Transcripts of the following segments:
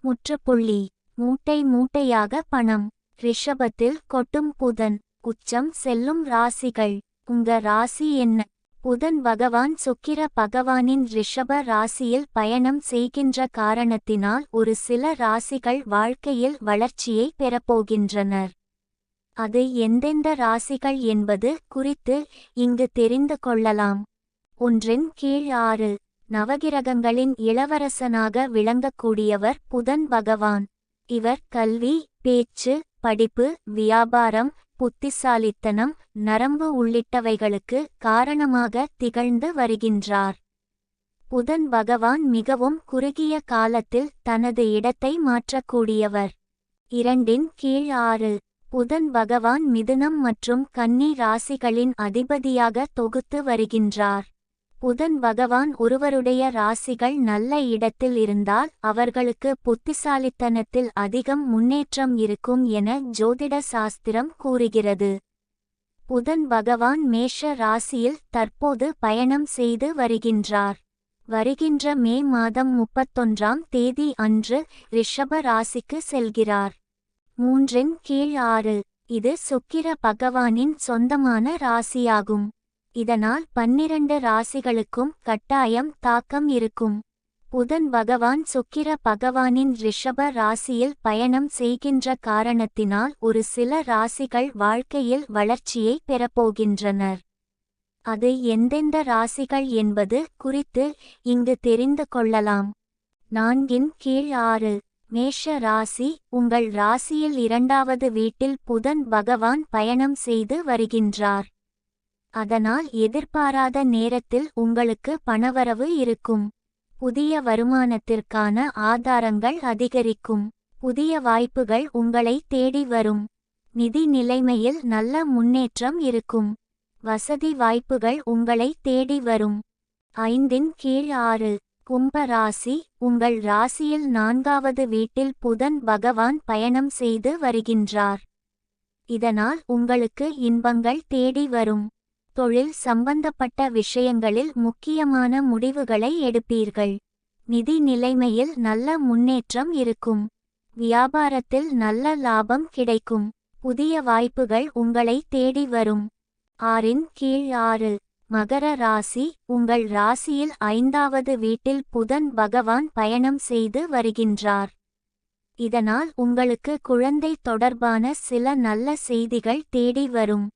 முற்றுப்புள்ளி. மூட்டை மூட்டையாக பணம். ரிஷபத்தில் கொட்டும் புதன். உச்சம் செல்லும் ராசிகள். உங்க ராசி என்ன? புதன் பகவான் சுக்கிர பகவானின் ரிஷப ராசியில் பயணம் செய்கின்ற காரணத்தினால் ஒரு சில ராசிகள் வாழ்க்கையில் வளர்ச்சியை பெறப்போகின்றனர். அது எந்தெந்த ராசிகள் என்பது குறித்து இங்கு தெரிந்து கொள்ளலாம். ஒன்றின் கீழ் ஆறு. நவகிரகங்களின் இளவரசனாக விளங்கக்கூடியவர் புதன் பகவான். இவர் கல்வி பேச்சு படிப்பு வியாபாரம் புத்திசாலித்தனம் நரம்பு உள்ளிட்டவைகளுக்கு காரணமாக திகழ்ந்து வருகின்றார். புதன் பகவான் மிகவும் குறுகிய காலத்தில் தனது இடத்தை மாற்றக்கூடியவர். இரண்டின் கீழ் ஆறு. புதன் பகவான் மிதுனம் மற்றும் கன்னி ராசிகளின் அதிபதியாக தொகுத்து வருகின்றார். புதன் பகவான் ஒருவருடைய ராசிகள் நல்ல இடத்தில் இருந்தால் அவர்களுக்கு புத்திசாலித்தனத்தில் அதிகம் முன்னேற்றம் இருக்கும் என ஜோதிட சாஸ்திரம் கூறுகிறது. புதன் பகவான் மேஷ ராசியில் தற்போது பயணம் செய்து வருகின்றார். வருகின்ற மே மாதம் முப்பத்தொன்றாம் தேதி அன்று ரிஷப ராசிக்கு செல்கிறார். மூன்றின் கீழ் ஆறு. இது சுக்கிர பகவானின் சொந்தமான ராசியாகும். இதனால் பன்னிரண்டு ராசிகளுக்கும் கட்டாயம் தாக்கம் இருக்கும். புதன் பகவான் சுக்கிர பகவானின் ரிஷப ராசியில் பயணம் செய்கின்ற காரணத்தினால் ஒரு சில ராசிகள் வாழ்க்கையில் வளர்ச்சியை பெறப்போகின்றனர். அது எந்தெந்த ராசிகள் என்பது குறித்து இங்கு தெரிந்து கொள்ளலாம். நான்கின் கீழ் ஆறு. மேஷ ராசி உங்கள் ராசியில் இரண்டாவது வீட்டில் புதன் பகவான் பயணம் செய்து வருகின்றார். அதனால் எதிர்பாராத நேரத்தில் உங்களுக்கு பணவரவு இருக்கும். புதிய வருமானத்திற்கான ஆதாரங்கள் அதிகரிக்கும். புதிய வாய்ப்புகள் உங்களை தேடி வரும். நிதி நிலைமையில் நல்ல முன்னேற்றம் இருக்கும். வசதி வாய்ப்புகள் உங்களை தேடி வரும். ஐந்தின் கீழ் ஆறு கும்ப ராசி உங்கள் ராசியில் நான்காவது வீட்டில் புதன் பகவான் பயணம் செய்து வருகின்றார். இதனால் உங்களுக்கு இன்பங்கள் தேடி வரும். தொழில் சம்பந்தப்பட்ட விஷயங்களில் முக்கியமான முடிவுகளை எடுப்பீர்கள். நிதி நிலைமையில் நல்ல முன்னேற்றம் இருக்கும். வியாபாரத்தில் நல்ல லாபம் கிடைக்கும். புதிய வாய்ப்புகள் உங்களை தேடி வரும். ஆறின் கீழ் ஆறு. மகர ராசி உங்கள் ராசியில் ஐந்தாவது வீட்டில் புதன் பகவான் பயணம் செய்து வருகின்றார். இதனால் உங்களுக்கு குழந்தை தொடர்பான சில நல்ல செய்திகள் தேடி வரும்.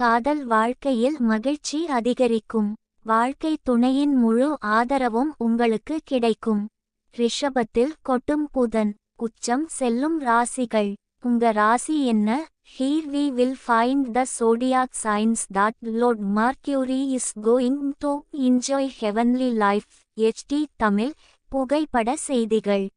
காதல் வாழ்க்கையில் மகிழ்ச்சி அதிகரிக்கும். வாழ்க்கை துணையின் முழு ஆதரவும் உங்களுக்கு கிடைக்கும். ரிஷபத்தில் கொட்டும் புதன் உச்சம் செல்லும் ராசிகள். உங்க ராசி என்ன? Here we will find the zodiac signs that lord Mercury is going to enjoy heavenly life HD Tamil புகைப்பட செய்திகள்.